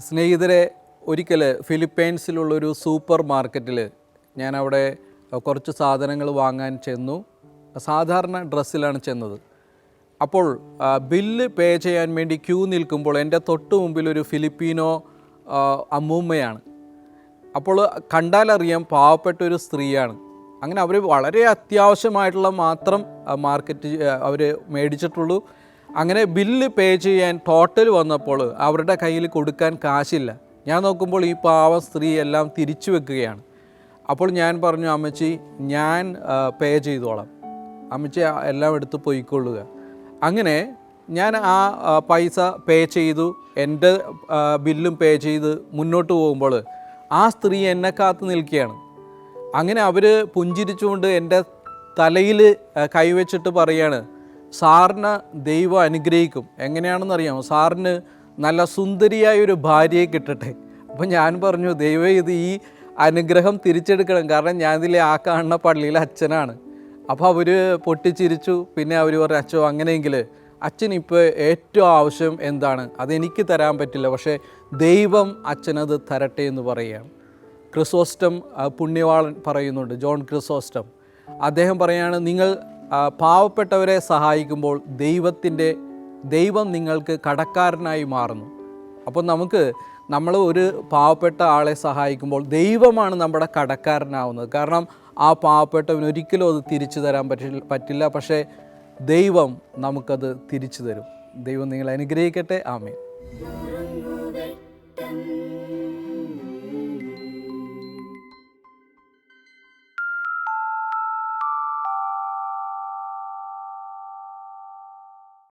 സ്നേഹിതരെ ഒരിക്കൽ ഫിലിപ്പൈൻസിലുള്ളൊരു സൂപ്പർ മാർക്കറ്റിൽ ഞാൻ അവിടെ കുറച്ച് സാധനങ്ങൾ വാങ്ങാൻ ചെന്നു. സാധാരണ ഡ്രസ്സിലാണ് ചെന്നത്. അപ്പോൾ ബില്ല് പേ ചെയ്യാൻ വേണ്ടി ക്യൂ നിൽക്കുമ്പോൾ എന്റെ തൊട്ട് മുമ്പിൽ ഒരു ഫിലിപ്പീനോ അമ്മൂമ്മയാണ്. അപ്പോൾ കണ്ടാലറിയാം പാവപ്പെട്ട ഒരു സ്ത്രീയാണ്. അങ്ങനെ അവർ വളരെ അത്യാവശ്യമായിട്ടുള്ള മാത്രം മാർക്കറ്റ് അവർ മേടിച്ചിട്ടുള്ളൂ. അങ്ങനെ ബില്ല് പേ ചെയ്യാൻ ടോട്ടൽ വന്നപ്പോൾ അവരുടെ കയ്യിൽ കൊടുക്കാൻ കാശില്ല. ഞാൻ നോക്കുമ്പോൾ ഈ പാവ സ്ത്രീ എല്ലാം തിരിച്ചു വെക്കുകയാണ്. അപ്പോൾ ഞാൻ പറഞ്ഞു അമ്മച്ചി ഞാൻ പേ ചെയ്തോളാം. അമ്മച്ചി എല്ലാം എടുത്ത് പൊയ്ക്കൊള്ളുക. അങ്ങനെ ഞാൻ ആ പൈസ പേ ചെയ്തു. എന്റെ ബില്ലും പേ ചെയ്ത് മുന്നോട്ട് പോകുമ്പോൾ ആ സ്ത്രീ എന്നെ കാത്തു നിൽക്കുകയാണ്. അങ്ങനെ അവർ പുഞ്ചിരിച്ചുകൊണ്ട് എന്റെ തലയിൽ കൈവച്ചിട്ട് പറയാണ് സാറിന് ദൈവം അനുഗ്രഹിക്കും. എങ്ങനെയാണെന്ന് അറിയാമോ സാറിന് നല്ല സുന്ദരിയായ ഒരു ഭാര്യയെ കിട്ടട്ടെ. അപ്പം ഞാൻ പറഞ്ഞു ദൈവം ഇത് ഈ അനുഗ്രഹം തിരിച്ചെടുക്കണം. കാരണം ഞാൻ ഇതിലെ ആ കാണുന്ന പള്ളിയിലെ അച്ഛനാണ്. അപ്പോൾ അവർ പൊട്ടിച്ചിരിച്ചു. പിന്നെ അവർ പറഞ്ഞു അച്ഛോ അങ്ങനെയെങ്കിൽ അച്ഛൻ ഇപ്പോൾ ഏറ്റവും ആവശ്യം എന്താണ്? അതെനിക്ക് തരാൻ പറ്റില്ല. പക്ഷേ ദൈവം അച്ഛനത് തരട്ടെ എന്ന് പറയുകയാണ്. ക്രിസോസ്റ്റം പുണ്യവാളൻ പറയുന്നുണ്ട് ജോൺ ക്രിസോസ്റ്റം. അദ്ദേഹം പറയാണ് നിങ്ങൾ പാവപ്പെട്ടവരെ സഹായിക്കുമ്പോൾ ദൈവത്തിന്റെ ദൈവം നിങ്ങൾക്ക് കടക്കാരനായി മാറുന്നു. അപ്പോൾ നമുക്ക് നമ്മൾ ഒരു പാവപ്പെട്ട ആളെ സഹായിക്കുമ്പോൾ ദൈവമാണ് നമ്മുടെ കടക്കാരനാവുന്നത്. കാരണം ആ പാവപ്പെട്ടവന് ഒരിക്കലും അത് തിരിച്ചു തരാൻ പറ്റില്ല പറ്റില്ല. പക്ഷേ ദൈവം നമുക്കത് തിരിച്ചു തരും. ദൈവം നിങ്ങളെ അനുഗ്രഹിക്കട്ടെ. ആമേ